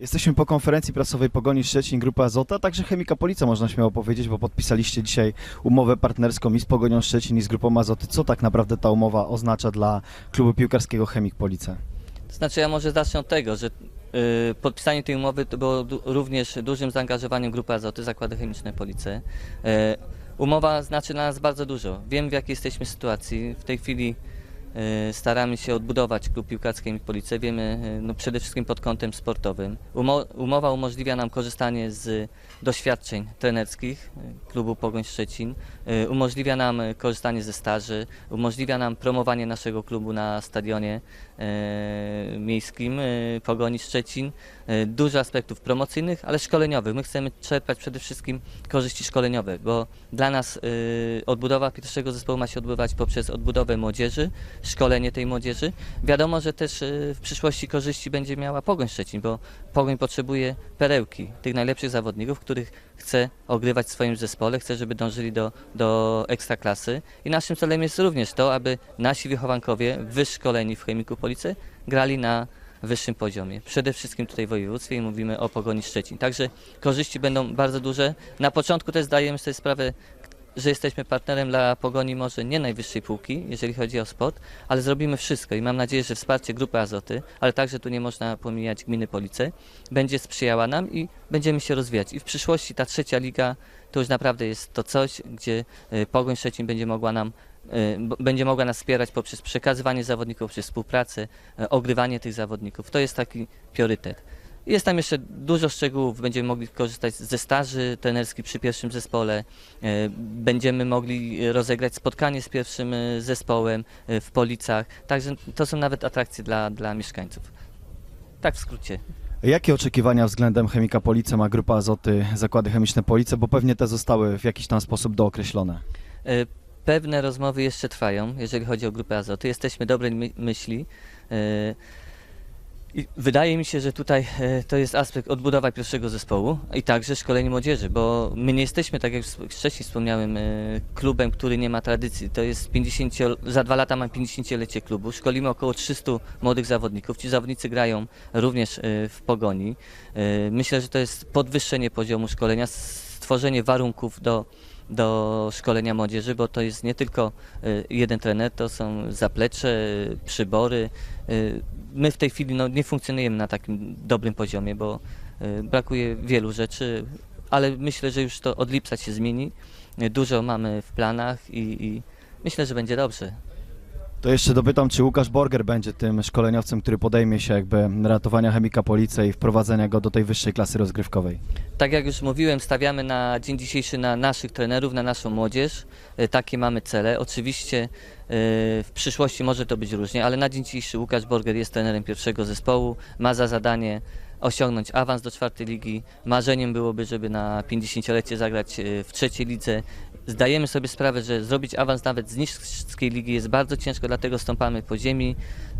Jesteśmy po konferencji prasowej Pogoni Szczecin, Grupa Azota, także Chemika Policja można śmiało powiedzieć, bo podpisaliście dzisiaj umowę partnerską i z Pogonią Szczecin i z Grupą Azoty. Co tak naprawdę ta umowa oznacza dla klubu piłkarskiego Chemik Police? Znaczy ja może zacznę od tego, że y, podpisanie tej umowy było również dużym zaangażowaniem Grupy Azoty, Zakłady Chemiczne Police. Y, umowa znaczy dla nas bardzo dużo. Wiem w jakiej jesteśmy sytuacji. W tej chwili staramy się odbudować klub piłkarski Police. Wiemy y, no, przede wszystkim pod kątem sportowym. Umo- umowa umożliwia nam korzystanie z doświadczeń trenerskich y, klubu Pogoń Szczecin. Umożliwia nam korzystanie ze staży, umożliwia nam promowanie naszego klubu na stadionie e, miejskim e, Pogoni Szczecin. E, dużo aspektów promocyjnych, ale szkoleniowych. My chcemy czerpać przede wszystkim korzyści szkoleniowe, bo dla nas e, odbudowa pierwszego zespołu ma się odbywać poprzez odbudowę młodzieży, szkolenie tej młodzieży. Wiadomo, że też e, w przyszłości korzyści będzie miała Pogoń Szczecin, bo Pogoń potrzebuje perełki, tych najlepszych zawodników, których chce ogrywać w swoim zespole, chce, żeby dążyli do, do ekstraklasy. I naszym celem jest również to, aby nasi wychowankowie wyszkoleni w Chemiku Police grali na wyższym poziomie. Przede wszystkim tutaj w województwie i mówimy o Pogoni Szczecin. Także korzyści będą bardzo duże. Na początku też zdajemy sobie sprawę, że jesteśmy partnerem dla Pogoni może nie najwyższej półki, jeżeli chodzi o sport, ale zrobimy wszystko i mam nadzieję, że wsparcie Grupy Azoty, ale także tu nie można pomijać gminy Police, będzie sprzyjała nam i będziemy się rozwijać. I w przyszłości ta trzecia liga to już naprawdę jest to coś, gdzie y, Pogoń Szczecin będzie mogła nam będzie mogła nas wspierać poprzez przekazywanie zawodników, poprzez współpracę, y, ogrywanie tych zawodników. To jest taki priorytet. Jest tam jeszcze dużo szczegółów. Będziemy mogli korzystać ze staży trenerskich przy pierwszym zespole. E, Będziemy mogli rozegrać spotkanie z pierwszym zespołem w Policach. Także to są nawet atrakcje dla, dla mieszkańców. Tak w skrócie. Jakie oczekiwania względem Chemika Police ma Grupa Azoty, Zakłady Chemiczne Police, bo pewnie te zostały w jakiś tam sposób dookreślone. Pewne rozmowy jeszcze trwają, jeżeli chodzi o grupę Azoty. Jesteśmy dobrej my- myśli. E, I wydaje mi się, że tutaj e, to jest aspekt odbudowa pierwszego zespołu i także szkolenie młodzieży, bo my nie jesteśmy, tak jak wcześniej wspomniałem, e, klubem, który nie ma tradycji. To jest 50, za dwa lata mamy 50-lecie klubu. Szkolimy około 300 młodych zawodników. Ci zawodnicy grają również w pogoni. Myślę, że to jest podwyższenie poziomu szkolenia, stworzenie warunków do do szkolenia młodzieży, bo to jest nie tylko y, jeden trener, to są zaplecze, przybory. Y, My w tej chwili no, nie funkcjonujemy na takim dobrym poziomie, bo y, brakuje wielu rzeczy, ale myślę, że już to od lipca się zmieni. Dużo mamy w planach i, i myślę, że będzie dobrze. To jeszcze dopytam, czy Łukasz Borger będzie tym szkoleniowcem, który podejmie się jakby ratowania Chemika Police i wprowadzenia go do tej wyższej klasy rozgrywkowej. Tak jak już mówiłem, stawiamy na dzień dzisiejszy na naszych trenerów, na naszą młodzież. E, Takie mamy cele. Oczywiście e, w przyszłości może to być różnie, ale na dzień dzisiejszy Łukasz Borger jest trenerem pierwszego zespołu. Ma za zadanie osiągnąć awans do czwartej ligi. Marzeniem byłoby, żeby na 50-lecie zagrać e, w trzeciej lidze. Zdajemy sobie sprawę, że zrobić awans nawet z niskiej ligi jest bardzo ciężko, dlatego stąpamy po ziemi,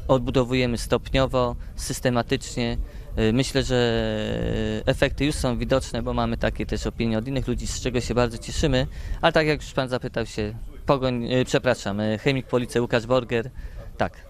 odbudowujemy stopniowo, systematycznie. Y, Myślę, że efekty już są widoczne, bo mamy takie też opinie od innych ludzi, z czego się bardzo cieszymy. Ale tak jak już Pan zapytał się, Pogoń, y, przepraszam, y, Chemik Police Łukasz Borger, tak,